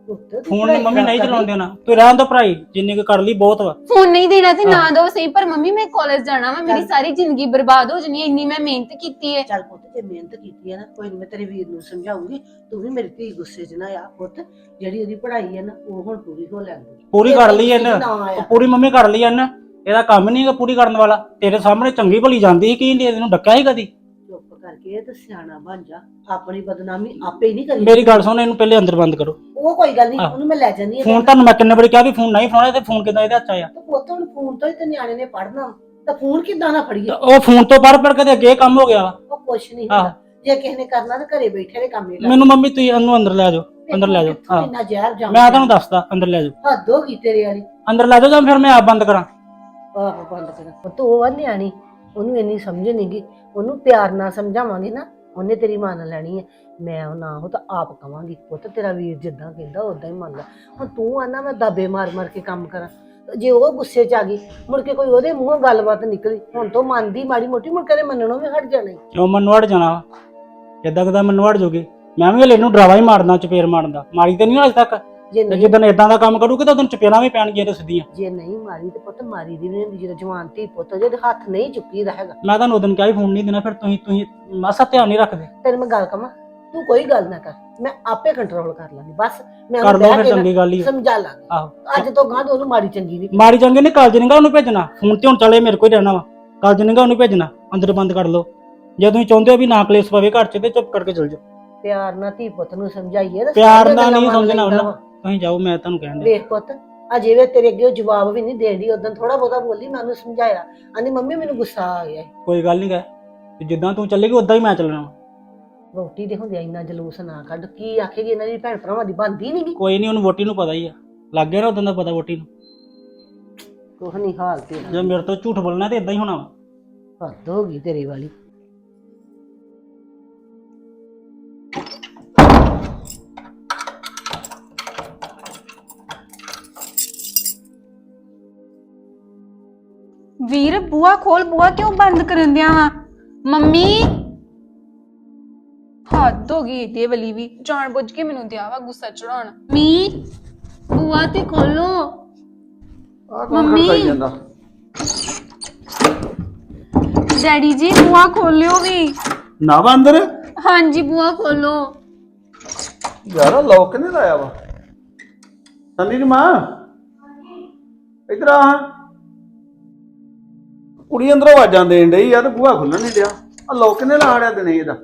ਫੋਨ ਨਹੀਂ ਮੰਮੀ ਨਹੀਂ ਚਲਾਉਣ ਦੇਣਾ ਤੂੰ ਰਹਿਣ ਦੋ ਭਰਾਈ ਜਿੰਨੀ ਕੁ ਕਰ ਲਈ ਬਹੁਤ ਵਾ। ਫੋਨ ਨਹੀਂ ਦੇਣਾ ਤੇ ਨਾ ਦੋ ਸਹੀ ਪਰ ਮੰਮੀ ਮੈਂ ਕਾਲਜ ਜਾਣਾ ਵਾ ਮੇਰੀ ਸਾਰੀ ਜ਼ਿੰਦਗੀ ਬਰਬਾਦ ਹੋ ਜਣੀ ਹੈ ਇੰਨੀ ਮੈਂ ਮਿਹਨਤ ਕੀਤੀ ਹੈ। ਚੱਲ ਪੁੱਤ ਜੇ ਮਿਹਨਤ ਕੀਤੀ ਹੈ ਨਾ ਕੋਈ ਨੀ ਮੈਂ ਤੇਰੇ ਵੀਰ ਨੂੰ ਸਮਝਾਉਂਗੀ ਤੂੰ ਵੀ ਮੇਰੀ ਧੀ ਗੁੱਸੇ 'ਚ ਨਾ ਆ ਪੁੱਤ ਜਿਹੜੀ ਉਹਦੀ ਪੜ੍ਹਾਈ ਹੈ ਨਾ ਉਹ ਹੁਣ ਪੂਰੀ ਹੋ ਲੈਂਦੀ ਪੂਰੀ ਕਰ ਲਈ ਇਹਨੇ ਨਾ ਆਇਆ ਪੂਰੀ ਮੰਮੀ ਕਰ ਲਈ ਇਹਨੇ ਇਹਦਾ ਕੰਮ ਨਹੀਂ ਹੈਗਾ ਪੂਰੀ ਕਰਨ ਵਾਲਾ ਤੇਰੇ ਸਾਹਮਣੇ ਚੰਗੀ ਭਲੀ ਜਾਂਦੀ ਸੀ ਕੀ ਇਹਨੂੰ ਡੱਕਿਆ ਸੀ ਕਦੀ? ਚੁੱਪ ਕਰਕੇ ਇਹ ਤੇ ਸਿਆਣਾ ਬਣ ਜਾ ਆਪਣੀ ਬਦਨਾਮੀ ਆਪੇ ਹੀ ਨਹੀਂ ਕਰੀ ਮੇਰੀ ਗੱਲ ਸੁਣ ਇਹਨੂੰ ਪਹਿਲੇ ਅੰਦਰ ਬੰਦ ਕਰੋ। ਉਹ ਕੋਈ ਗੱਲ ਨਹੀਂ ਆਹ। ਉਹਨੂੰ ਮੈਂ ਲੈ ਜਾਂਦੀ ਹਾਂ ਫੋਨ ਤੁਹਾਨੂੰ ਮੈਂ ਕਿੰਨੇ ਵਾਰੀ ਕਿਹਾ ਵੀ ਫੋਨ ਨਹੀਂ ਫੜਾਉਣਾ ਤੇ ਫੋਨ ਕਿੱਦਾਂ ਇਹਦੇ ਹੱਥ 'ਚ ਆਇਆ? ਤੇ ਪੁੱਤ ਹੁਣ ਫੋਨ ਤੋਂ ਹੀ ਤੇ ਨਿਆਣੇ ਨੇ ਪੜ੍ਹਨਾ। ਤਾਂ ਫੋਨ ਕਿੱਦਾਂ ਨਾ ਫੜੀਏ? ਉਹ ਫੋਨ ਤੋਂ ਪੜ ਪੜ ਕੇ ਤੇ ਅੱਗੇ ਇਹ ਕੰਮ ਹੋ ਗਿਆ ਵਾ। ਉਹ ਕੁਛ ਨਹੀਂ। ਹੁੰਦਾ। ਜੇ ਕਿਸੇ ਨੇ ਕਰਨਾ ਤਾਂ ਘਰੇ ਬੈਠੇ ਨੇ ਕੰਮ ਹੀ ਕਰਨਾ ਮੈਨੂੰ ਮੰਮੀ ਤੁਸੀਂ ਇਹਨੂੰ ਅੰਦਰ ਲੈ ਜਾਓ ਅੰਦਰ ਲੈ ਜਾਓ। ਹਾਂ ਇੰਨਾ ਜ਼ਹਿਰ ਜਾਂ ਮੈਂ ਤੁਹਾਨੂੰ ਦੱਸਦਾ ਅੰਦਰ ਲੈ ਜਾਓ। ਹੱਦ ਹੋ ਗਈ ਤੇਰੇ ਵਾਲੀ। ਅੰਦਰ ਲੈ ਜਾਓ ਜਾਂ ਫਿਰ ਮੈਂ ਆਪ ਬੰਦ ਕਰਾਂ। ਆਹੋ ਬੰਦ ਕਰ। ਪੁੱਤ ਉਹ ਆ ਨਿਆਣੀ ਉਹਨੂੰ ਇੰਨੀ ਸਮਝ ਨਹੀਂਗੀ ਉਹਨੂੰ ਪਿਆਰ ਨਾਲ ਸਮਝਾਵਾਂਗੇ ਨਾ ਉਹਨੇ ਤੇਰੀ ਮੰਨ ਲੈਣੀ ਹੈ ਮੈਂ ਉਹ ਨਾ ਹੋ ਤਾਂ ਆਪ ਕਵਾਂਗੀ ਪੁੱਤ ਤੇਰਾ ਵੀਰ ਜਿੱਦਾਂ ਕਹਿੰਦਾ ਉਦਾਂ ਹੀ ਮੰਨ ਲੈ। ਹੁਣ ਤੂੰ ਆਨਾ ਮੈਂ ਦਾਬੇ ਮਾਰ ਮਾਰ ਕੇ ਕੰਮ ਕਰਾਂ। ਜੇ ਉਹ ਗੁੱਸੇ 'ਚ ਆ ਗਈ ਮੁੜ ਕੇ ਕੋਈ ਉਹਦੇ ਮੂੰਹੋਂ ਗੱਲਬਾਤ ਨਿਕਲੀ। ਹੁਣ ਤੋਂ ਮੰਨਦੀ ਮਾੜੀ ਮੋਟੀ ਮੁੜ ਕੇ ਮੰਨਣੋਂ ਵੀ ਹਟ ਜਾਣਾ ਈ। ਕਿਉਂ ਮੈਨੂੰ ਅੜ ਜਾਣਾ ਇਦਾਂ ਕਿਦਾਂ ਮੈਨੂੰ ਅੜ ਜੋਗੇ ਮੈਂ ਵੀ ਹਲੇ ਇਹਨੂੰ ਡਰਾਵਾ ਹੀ ਮਾਰਦਾ ਚਪੇੜ ਮਾਰਦਾ ਮਾਰੀ ਤੇ ਨਹੀਂ ਅਜੇ ਤੱਕ। ਜੇ ਤੇ ਨਹੀਂ ਜਿੱਦਣ ਇਦਾਂ ਦਾ ਕੰਮ ਕਰੂਗੇ ਤਾਂ ਉਦੋਂ ਚਪੇੜਾਂ ਵੀ ਪੈਣਗੀਆਂ ਤੇ ਸਿੱਧੀਆਂ। ਜੇ ਨਹੀਂ ਮਾਰੀ ਤੇ ਪੁੱਤ ਮਾਰੀ ਦੀ ਵੀ ਨਹੀਂ ਹੁੰਦੀ। ਜਦੋਂ ਜਵਾਨ ਧੀ ਪੁੱਤ ਜਿਹਦੇ ਹੱਥ ਨਹੀਂ ਚੁੱਕੀਦਾ ਹੈਗਾ। ਮੈਂ ਤੁਹਾਨੂੰ ਉਦੋਂ ਕਿਹਾ ਹੀ ਫੋਨ ਨਹੀਂ ਦੇਣਾ ਫਿਰ ਤੁਸੀਂ ਤੁਸੀਂ ਮਾਸਾ ਧਿਆਨ ਨਹੀਂ ਰੱਖਦੇ। ਤੈਨੂੰ ਮੈਂ ਗੱਲ ਕਵਾਂ? ਤੂੰ ਕੋਈ ਗੱਲ ਨਾ ਕਰ ਮੈਂ ਆਪੇ ਕੰਟਰੋਲ ਕਰ ਲਾਂਗੀ ਬਸ ਮੈਂ ਕਰ ਲਓ ਫਿਰ ਚੰਗੀ ਗੱਲ ਹੀ ਆ। ਸਮਝਾ ਲਾਂਗੀ ਆਹੋ ਅੱਜ ਤੋਂ ਗਾਂ ਉਹਨੂੰ ਮਾੜੀ ਚੰਗੀ ਨਹੀਂ ਮਾਰੀ ਚੰਗੇ ਨੇ ਕਾਲਜ ਨਹੀਂਗਾ ਉਹਨੂੰ ਭੇਜਣਾ ਫੋਨ ਤੇ ਹੁਣ ਚੱਲੇ ਮੇਰੇ ਕੋਲ ਹੀ ਰਹਿਣਾ ਵਾ ਕਾਲਜ ਨਹੀਂਗਾ ਉਹਨੂੰ ਭੇਜਣਾ ਅੰਦਰ ਬੰਦ ਕਰ ਲਓ ਜੇ ਤੁਸੀਂ ਚਾਹੁੰਦੇ ਹੋ ਵੀ ਨਾ ਕਲੇਸ਼ ਪਵੇ ਘਰ 'ਚ ਤੇ ਚੁੱਪ ਕਰਕੇ ਚਲ ਜਾਓ ਪਿਆਰ ਨਾਲ ਧੀ ਪੁੱਤ ਨੂੰ ਸਮਝਾਈਏ ਤੇ ਪਿਆਰ ਸਾਰੀਆਂ ਨਾਲ ਗੱਲਾਂ ਨਹੀਂ ਮੰਨ ਸਮਝਣਾ ਲੈਂਦਾ ਉਹਨਾਂ। ਵਾ। ਤੁਸੀਂ ਜਾਓ ਮੈਂ ਤੁਹਾਨੂੰ ਕਹਿਣ। ਵੇਖ ਪੁੱਤ ਅਜੇ ਵੇ ਤੇਰੇ ਅੱਗੇ ਉਹ ਜਵਾਬ ਵੀ ਨਹੀਂ ਦੇਣ ਦੀ ਉਦੋਂ ਥੋੜਾ ਬਹੁਤਾ ਬੋਲੀ ਮੈਂ ਉਹਨੂੰ ਸਮਝਾਇਆ ਆਂਦੀ ਮੰਮੀ ਮੈਨੂੰ ਗੁੱਸਾ ਆ ਗਿਆ। ਕੋਈ ਗੱਲ ਨਹੀਂ ਗਾ ਤੇ ਜਿੱਦਾਂ ਤੂੰ ਚੱਲੇਗੀ ਉਦਾਂ ਹੀ ਮੈਂ ਚੱਲਣਾ ਵਾ। ਰੋਟੀ ਦੇ ਹੁੰਦਿਆਂ ਇੰਨਾ ਜਲੂਸ ਨਾ ਕੱਢ। ਕੀ ਆਖੇਗੀ ਇਹਨਾਂ ਦੀ? ਭੈਣ ਭਰਾਵਾਂ ਦੀ ਬੰਦੀ ਨਹੀਂ ਕੋਈ ਨਹੀਂ ਉਹਨੂੰ ਵੋਟੀ ਨੂੰ ਪਤਾ ਹੀ ਆ। ਲੱਗ ਗਿਆ ਨਾ ਉਦੋਂ ਦਾ ਪਤਾ ਵੋਟੀ ਨੂੰ। ਕੁਛ ਨਹੀਂ ਹਾਲ ਤੇ ਜੇ ਮੇਰੇ ਤੋਂ ਝੂਠ ਬੋਲਣਾ ਤੇ ਇਦਾਂ ਹੀ ਹੋਣਾ ਵਾ। ਹੱਦ ਹੋ ਗਈ ਤੇਰੀ ਵਾਲੀ। ਵੀਰ ਬੂਆ ਖੋਲ ਬੂਆ ਕਿਉਂ ਬੰਦ ਕਰਨ ਦਿਆ ਵਾ? ਮੰਮੀ! ਹੱਦ ਹੋ ਗਈ ਇਹਦੇ ਵਾਲੀ ਵੀ। ਜਾਣ ਬੁੱਝ ਕੇ ਮੈਨੂੰ ਦਿਆ ਵਾ ਗੁੱਸਾ ਚੜਾਉਣ। ਮੀ ਬੂਆ ਤੇ ਖੋਲੋ। ਆ ਕੌਣ ਮੰਮੀ। ਜਾਂਦਾ? ਡੈਡੀ ਜੀ ਬੂਆ ਖੋਲਿਓ ਵੀ। ਨਾ ਵਾ ਅੰਦਰ? ਹਾਂਜੀ ਬੂਆ ਖੋਲੋ। ਯਾਰ ਲੋਕ ਕਿਨੇ ਲਾਇਆ ਵਾ? ਸੰਨੀ ਦੀ ਮਾਂ। ਇਧਰ ਆ। ਕੁੜੀ ਅੰਦਰੋਂ ਆਵਾਜ਼ਾਂ ਦੇਣ ਡਈ ਯਾਰ ਬੂਹਾ ਖੁੱਲਣ ਨਹੀਂ ਡਿਆ। ਆ ਲੋਕ ਕਿਨੇ ਲਾੜਿਆ ਦਿਨੇ ਇਹਦਾ?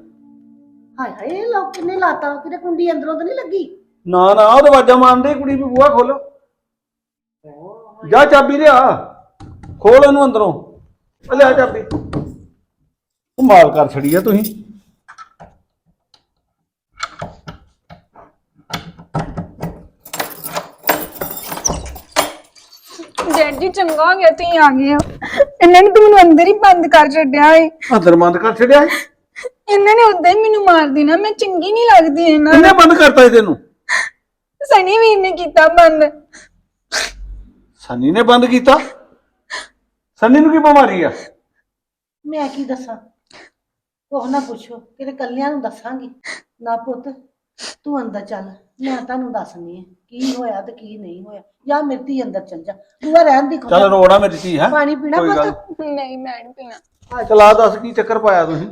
ਹਾਏ ਹਾਏ ਇਹ ਲੋਕ ਕਿੰਨੇ ਲਾਤਾ ਕਿਤੇ ਕੁੰਡੀ ਅੰਦਰੋਂ ਤਾਂ ਨਹੀਂ ਲੱਗੀ? ਨਾ ਨਾ ਉਹ ਤਾਂ ਆਵਾਜ਼ਾਂ ਮਾਰਦੇ ਕੁੜੀ ਵੀ ਬੂਹਾ ਖੋਲ ਜਾ ਚਾਬੀ ਲਿਆ ਖੋਲ ਉਹਨੂੰ ਅੰਦਰੋਂ। ਆ ਲਿਆ ਚਾਬੀ। ਉਹ ਮਾਲ ਕਰ ਛੜੀ ਆ ਤੁਸੀਂ। ਡੈਡ ਜੀ ਚੰਗਾ ਹੋ ਗਿਆ ਤੁਸੀਂ ਆ ਗਏ ਹੋ। ਇਹਨਾਂ ਨੇ ਤਾਂ ਮੈਨੂੰ ਅੰਦਰ ਹੀ ਬੰਦ ਕਰ ਛੱਡਿਆ ਏ। ਅੰਦਰ ਬੰਦ ਕਰ ਛੜਿਆ ਇਹਨਾਂ ਨੇ ਉਦਾਂ ਹੀ ਮੈਨੂੰ ਮਾਰ ਦੇਣਾ ਮੈਂ ਚੰਗੀ ਨਹੀਂ ਲੱਗਦੀ ਇਹਨਾਂ ਕਿੰਨੇ ਨੂੰ ਬੰਦ ਕਰਤਾ ਇਹ ਤੈਨੂੰ? ਸਨੀ ਵੀਰ ਨੇ ਕੀਤਾ ਬੰਦ। ਸਨੀ ਨੇ ਬੰਦ ਕੀਤਾ? ਸਨੀ ਨੂੰ ਕੀ ਬਿਮਾਰੀ ਆ? ਮੈਂ ਕੀ ਦੱਸਾਂ? ਉਹ ਨਾ ਪੁੱਛੋ ਕਿਤੇ ਕੱਲਿਆਂ ਨੂੰ ਦੱਸਾਂਗੀ। ਨਾ ਪੁੱਤ ਤੂੰ ਅੰਦਰ ਚੱਲ ਮੈਂ ਤੁਹਾਨੂੰ ਦੱਸਣੀ ਹੈ ਕੀ ਹੋਇਆ ਤੇ ਕੀ ਨਹੀਂ ਹੋਇਆ। ਜਾਂ ਮਿਰਤੀ ਅੰਦਰ ਚੱਲ ਜਾ ਦੂਆ ਰਹਿਣ ਦੀ ਚੱਲ ਰੋਣਾ ਮੇਰੀ ਧੀ ਹੈ? ਪਾਣੀ ਪੀਣਾ ਕੋਈ ਗੱਲ ਪੁੱਤ ਨਹੀਂ ਮੈਂ ਨਹੀਂ ਪੀਣਾ। ਚਲਾ ਦੱਸ ਕੀ ਚੱਕਰ ਪਾਇਆ ਤੁਸੀਂ?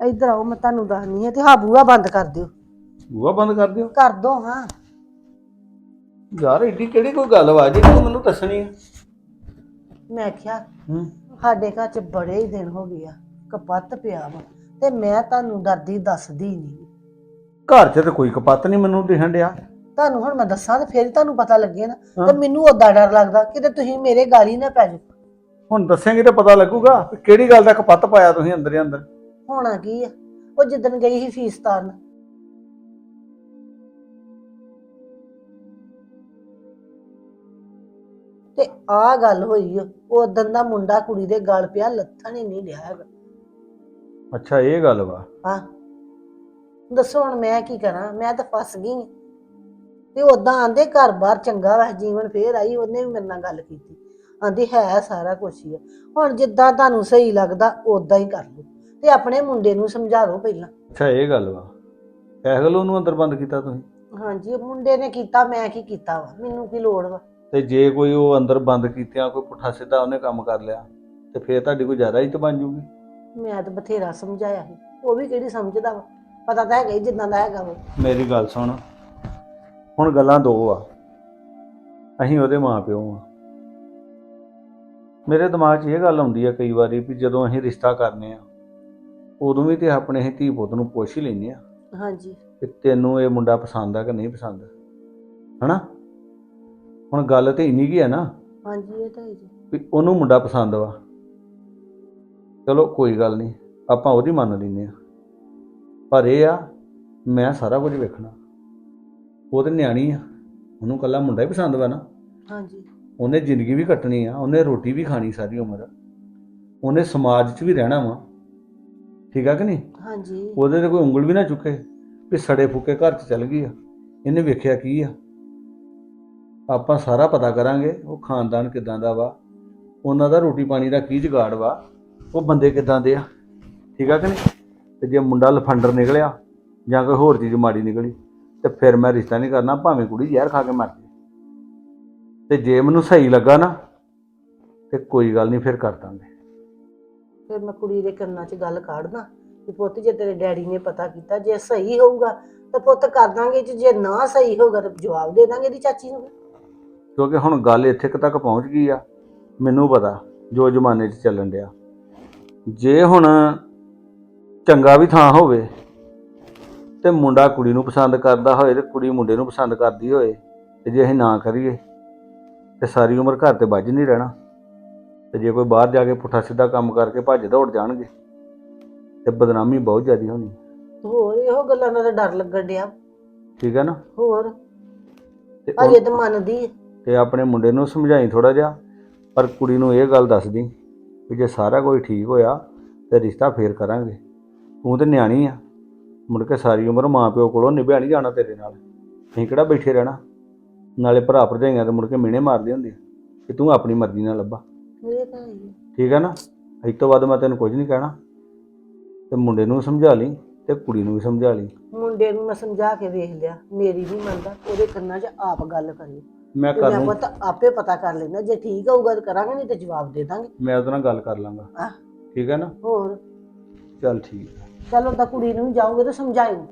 ਇੱਧਰ ਆਓ ਮੈਂ ਤੁਹਾਨੂੰ ਦੱਸਣੀ ਹੈ ਤੇ ਹਾਂ ਬੂਆ ਬੰਦ ਕਰ ਦਿਓ। ਬੂਹਾ ਬੰਦ ਕਰ ਦਿਓ? ਕਰ ਦੋ ਹਾਂ। ਯਾਰ ਏਡੀ ਕਿਹੜੀ ਕੋਈ ਗੱਲ ਵਾ? ਜਿਹੜੀ ਤੂੰ ਮੈਨੂੰ ਦੱਸਣੀ ਹੈ ਮੈਂ ਕਿਹਾ ਹੂੰ। ਸਾਡੇ ਘਰ ਚ ਬੜੇ ਹੀ ਦਿਨ ਹੋ ਗਏ ਆ ਕਪੱਤ ਪਿਆ ਵਾ ਤੇ ਮੈਂ ਤੁਹਾਨੂੰ ਡਰਦੀ ਦੱਸਦੀ ਨਹੀਂ। ਘਰ 'ਚ ਤੇ ਕੋਈ ਕਪੱਤ ਨਹੀਂ ਮੈਨੂੰ ਦਿਖਣ ਡਿਆ। ਤੁਹਾਨੂੰ ਹੁਣ ਮੈਂ ਦੱਸਾਂ ਤੇ ਫੇਰ ਹੀ ਤੁਹਾਨੂੰ ਪਤਾ ਲੱਗੇ ਨਾ ਤੇ ਮੈਨੂੰ ਉਦਾਂ ਡਰ ਲੱਗਦਾ ਕਿਤੇ ਤੁਸੀਂ ਮੇਰੇ ਗਾਲੀ ਨਾ ਪੈ ਜਾਓ। ਹੁਣ ਦੱਸੇਂਗੇ ਤੇ ਪਤਾ ਲੱਗੂਗਾ ਵੀ ਕਿਹੜੀ ਗੱਲ ਦਾ ਕਪੱਤ ਪਾਇਆ ਤੁਸੀਂ ਅੰਦਰ ਹੀ ਅੰਦਰ ਹੋਣਾ ਕੀ ਆ? ਉਹ ਜਿੱਦਣ ਗਈ ਸੀ ਫੀਸ ਤਾਰਨ। ਤੇ ਆ ਗੱਲ ਹੋਈ। ਉਹ ਦਿਨ ਦਾ ਮੁੰਡਾ ਕੁੜੀ ਦੇ ਗਲ ਪਿਆ ਲੱਥਣ ਹੀ ਨਹੀਂ ਰਿਹਾ ਹੈਗਾ। ਅੱਛਾ ਇਹ ਗੱਲ ਵਾ? ਹਾਂ। ਦੱਸੋ ਹੁਣ ਮੈਂ ਕੀ ਕਰਾਂ? ਮੈਂ ਤਾਂ ਫਸ ਗਈ ਆਂ। ਤੇ ਉਦਾਂ ਆਂਦੇ ਘਰ-ਬਾਰ ਚੰਗਾ ਵਾ ਜੀਵਨ ਫੇਰ ਆਈ ਉਹਨੇ ਵੀ ਮੇਰੇ ਨਾਲ ਗੱਲ ਕੀਤੀ। ਆਂਦੀ ਹੈ ਸਾਰਾ ਕੁਝ ਹੀ ਆ। ਹੁਣ ਜਿੱਦਾਂ ਤੁਹਾਨੂੰ ਸਹੀ ਲੱਗਦਾ ਉਦਾਂ ਹੀ ਕਰ ਲਓ। ਤੇ ਆਪਣੇ ਮੁੰਡੇ ਨੂੰ ਸਮਝਾ ਦਿਓ ਪਹਿਲਾਂ। ਅੱਛਾ ਇਹ ਗੱਲ ਵਾ। ਇਹ ਗੱਲ ਉਹਨੂੰ ਅੰਦਰ ਬੰਦ ਕੀਤਾ ਤੁਸੀਂ? ਹਾਂਜੀ ਉਹ ਮੁੰਡੇ ਨੇ ਕੀਤਾ ਮੈਂ ਕੀ ਕੀਤਾ ਵਾ? ਮੈਨੂੰ ਕੀ ਲੋੜ ਵਾ? ਤੇ ਜੇ ਕੋਈ ਉਹ ਅੰਦਰ ਬੰਦ ਕੀਤਿਆਂ ਕੋਈ ਪੁੱਠਾ ਸਿੱਧਾ ਉਹਨੇ ਕੰਮ ਕਰ ਲਿਆ ਤੇ ਫੇਰ ਤੁਹਾਡੀ ਕੋਈ ਜ਼ਿਆਦਾ ਇੱਜ਼ਤ ਬਣ ਜੂਗੀ? ਮੈਂ ਤਾਂ ਬਥੇਰਾ ਸਮਝਾਇਆ ਸੀ। ਉਹ ਵੀ ਕਿਹੜੀ ਸਮਝਦਾ ਵਾ? ਪਤਾ ਤਾਂ ਹੈਗਾ ਹੀ ਜਿੱਦਾਂ ਦਾ ਹੈਗਾ ਵਾ। ਮੇਰੀ ਗੱਲ ਸੁਣ। ਹੁਣ ਗੱਲਾਂ ਦੋ ਆ। ਅਸੀਂ ਉਹਦੇ ਮਾਂ ਪਿਓ ਆ। ਮੇਰੇ ਦਿਮਾਗ 'ਚ ਇਹ ਗੱਲ ਆਉਂਦੀ ਆ ਕਈ ਵਾਰੀ ਵੀ ਜਦੋਂ ਅਸੀਂ ਰਿਸ਼ਤਾ ਕਰਨੇ ਆ ਉਦੋਂ ਵੀ ਤੇ ਆਪਣੇ ਹੀ ਧੀ ਪੁੱਤ ਨੂੰ ਪੁੱਛ ਹੀ ਲੈਨੇ ਆ ਹਾਂਜੀ। ਕਿ ਤੈਨੂੰ ਇਹ ਮੁੰਡਾ ਪਸੰਦ ਆ ਕਿ ਨਹੀਂ ਪਸੰਦ? ਹਨਾ? ਹੁਣ ਗੱਲ ਤੇ ਇੰਨੀ ਕੀ ਆ ਨਾ ਹਾਂਜੀ ਇਹ ਤਾਂ ਹੈ ਜੀ। ਵੀ ਉਹਨੂੰ ਮੁੰਡਾ ਪਸੰਦ ਵਾ। ਚਲੋ ਕੋਈ ਗੱਲ ਨਹੀਂ ਆਪਾਂ ਉਹਦੀ ਮੰਨ ਲੈਂਦੇ ਆ। ਪਰ ਇਹ ਆ ਮੈਂ ਸਾਰਾ ਕੁਝ ਵੇਖਣਾ। ਉਹ ਤੇ ਨਿਆਣੀ ਆ ਉਹਨੂੰ ਕੱਲਾ ਮੁੰਡਾ ਹੀ ਪਸੰਦ ਵਾ ਨਾ। ਹਾਂਜੀ। ਉਹਨੇ ਜ਼ਿੰਦਗੀ ਵੀ ਕੱਟਣੀ ਆ ਉਹਨੇ ਰੋਟੀ ਵੀ ਖਾਣੀ ਸਾਰੀ ਉਮਰ। ਉਹਨੇ ਸਮਾਜ 'ਚ ਵੀ ਰਹਿਣਾ ਵਾ। ਠੀਕ ਆ ਕਿ ਨਹੀਂ? ਹਾਂਜੀ। ਉਹਦੇ ਤੇ ਕੋਈ ਉਂਗਲ ਵੀ ਨਾ ਚੁੱਕੇ ਵੀ ਸੜੇ ਫੁੱਕੇ ਘਰ 'ਚ ਚੱਲ ਗਈ ਆ। ਇਹਨੇ ਵੇਖਿਆ ਕੀ ਆ? ਆਪਾਂ ਸਾਰਾ ਪਤਾ ਕਰਾਂਗੇ ਉਹ ਖਾਨਦਾਨ ਕਿਦਾਂ ਦਾ ਵਾ। ਉਹਨਾਂ ਦਾ ਰੋਟੀ ਪਾਣੀ ਦਾ ਕੀ ਜੁਗਾੜ ਵਾ। ਉਹ ਬੰਦੇ ਕਿਦਾਂ ਦੇ ਆ? ਠੀਕ ਆ ਕਿ ਨਹੀਂ? ਤੇ ਜੇ ਮੁੰਡਾ ਲਫੰਡਰ ਨਿਕਲਿਆ ਜਾਂ ਕੋਈ ਹੋਰ ਚੀਜ਼ ਮਾੜੀ ਨਿਕਲੀ ਤੇ ਫਿਰ ਮੈਂ ਰਿਸ਼ਤਾ ਨਹੀਂ ਕਰਨਾ ਭਾਵੇਂ ਕੁੜੀ ਜ਼ਹਿਰ ਖਾ ਕੇ ਮਰ ਜੇ ਤੇ ਜੇ ਮੈਨੂੰ ਸਹੀ ਲੱਗਾ ਨਾ ਤੇ ਕੋਈ ਗੱਲ ਨਹੀਂ ਫਿਰ ਕਰ ਦਾਂਗੇ। ਫਿਰ ਮੈਂ ਕੁੜੀ ਦੇ ਕੰਨਾਂ 'ਚ ਗੱਲ ਕੱਢਦਾ ਕਿ ਪੁੱਤ ਜੇ ਤੇਰੇ ਡੈਡੀ ਨੇ ਪਤਾ ਕੀਤਾ ਜੇ ਸਹੀ ਹੋਊਗਾ ਤਾਂ ਪੁੱਤ ਕਰ ਦਾਂਗੇ ਜੇ- ਨਾ ਸਹੀ ਹੋਊਗਾ ਤਾਂ ਜਵਾਬ ਦੇ ਦਾਂਗੇ ਇਹਦੀ ਚਾਚੀ ਨੂੰ। ਕਿਉਂਕਿ ਹੁਣ ਗੱਲ ਇੱਥੇ ਤੱਕ ਪਹੁੰਚ ਗਈ ਆ, ਮੈਨੂੰ ਪਤਾ ਜੋ ਜ਼ਮਾਨੇ 'ਚ ਚੱਲਣ ਡਿਆ। ਜੇ ਹੁਣ ਚੰਗਾ ਵੀ ਥਾਂ ਹੋਵੇ ਤੇ ਮੁੰਡਾ ਕੁੜੀ ਨੂੰ ਪਸੰਦ ਕਰਦਾ ਹੋਏ ਤੇ ਕੁੜੀ ਮੁੰਡੇ ਨੂੰ ਪਸੰਦ ਕਰਦੀ ਹੋਏ ਤੇ ਜੇ ਅਸੀਂ ਨਾ ਕਰੀਏ ਤੇ ਸਾਰੀ ਉਮਰ ਘਰ ਤੇ ਵੱਜ ਨਹੀਂ ਰਹਿਣਾ। ਤੇ ਜੇ ਕੋਈ ਬਾਹਰ ਜਾ ਕੇ ਪੁੱਠਾ ਸਿੱਧਾ ਕੰਮ ਕਰਕੇ ਭੱਜ ਦੌੜ ਜਾਣਗੇ ਤੇ ਬਦਨਾਮੀ ਬਹੁਤ ਜ਼ਿਆਦੀ ਹੋਣੀ। ਹੋਰ ਇਹੋ ਗੱਲਾਂ ਦਾ ਤਾਂ ਡਰ ਲੱਗਣ ਡਿਆ। ਠੀਕ ਹੈ ਨਾ? ਹੋਰ? ਤੇ ਉਹ- ਅਜੇ ਤਾਂ ਮੰਨਦੀ ਹੈ। ਤੇ ਆਪਣੇ ਮੁੰਡੇ ਨੂੰ ਸਮਝਾਈ ਥੋੜਾ ਜਿਹਾ ਪਰ ਕੁੜੀ ਨੂੰ ਇਹ ਗੱਲ ਦੱਸਦੀ ਕਿ ਜੇ ਸਾਰਾ ਕੁਝ ਠੀਕ ਹੋਇਆ ਤੇ ਰਿਸ਼ਤਾ ਫੇਰ ਕਰਾਂਗੇ। ਤੂੰ ਤੇ ਨਿਆਣੀ ਆ ਮੁੜ ਕੇ ਸਾਰੀ ਉਮਰ ਮਾਂ ਪਿਓ ਕੋਲੋਂ ਨਿਭਿਆ ਨਹੀਂ ਜਾਣਾ ਤੇਰੇ ਨਾਲ। ਅਸੀਂ ਕਿਹੜਾ ਬੈਠੇ ਰਹਿਣਾ? ਨਾਲੇ ਭਰਾ ਭਰਜਾਈਆਂ ਤੇ ਮੁੜ ਕੇ ਮਿਹਣੇ ਮਾਰਦੇ ਹੁੰਦੇ ਕਿ ਤੂੰ ਆਪਣੀ ਮਰਜ਼ੀ ਨਾਲ ਲੱਭਾ। ਇਹ ਤਾਂ ਹੈ ਹੀ ਹੈ। ਠੀਕ ਹੈ ਨਾ? ਅੱਜ ਤੋਂ ਬਾਅਦ ਮੈਂ ਤੈਨੂੰ ਕੁਝ ਨਹੀਂ ਕਹਿਣਾ। ਤੇ ਮੁੰਡੇ ਨੂੰ ਸਮਝਾ ਲਈ ਤੇ ਕੁੜੀ ਨੂੰ ਵੀ ਸਮਝਾ ਲਈ। ਮੁੰਡੇ ਨੂੰ ਮੈਂ ਸਮਝਾ ਕੇ ਵੇਖ ਲਿਆ। ਮੇਰੀ ਨਹੀਂ ਮੰਨਦਾ ਉਹਦੇ ਕੰਨਾਂ 'ਚ ਆਪ ਗੱਲ ਕਰੀ ਮੈਂ ਕਰ ਮੈਂ ਲੂੰ ਪੁੱਤ ਆਪੇ ਪਤਾ ਕਰ ਲੈਂਦਾ ਜੇ ਠੀਕ ਹੋਊਗਾ ਤਾਂ ਕਰਾਂਗੇ ਨਹੀਂ ਤੇ ਜਵਾਬ ਦੇ ਦਾਂਗੇ। ਮੈਂ ਉਹਦੇ ਨਾਲ ਗੱਲ ਕਰ ਲਾਂਗਾ। ਆਹ। ਠੀਕ ਹੈ ਨਾ? ਹੋਰ? ਚੱਲ ਠੀਕ ਹੈ ਚਲੋ ਤਾਂ ਕੁੜੀ ਨੂੰ ਜਾਓਗੇ ਤਾਂ ਸਮਝਾਇਓ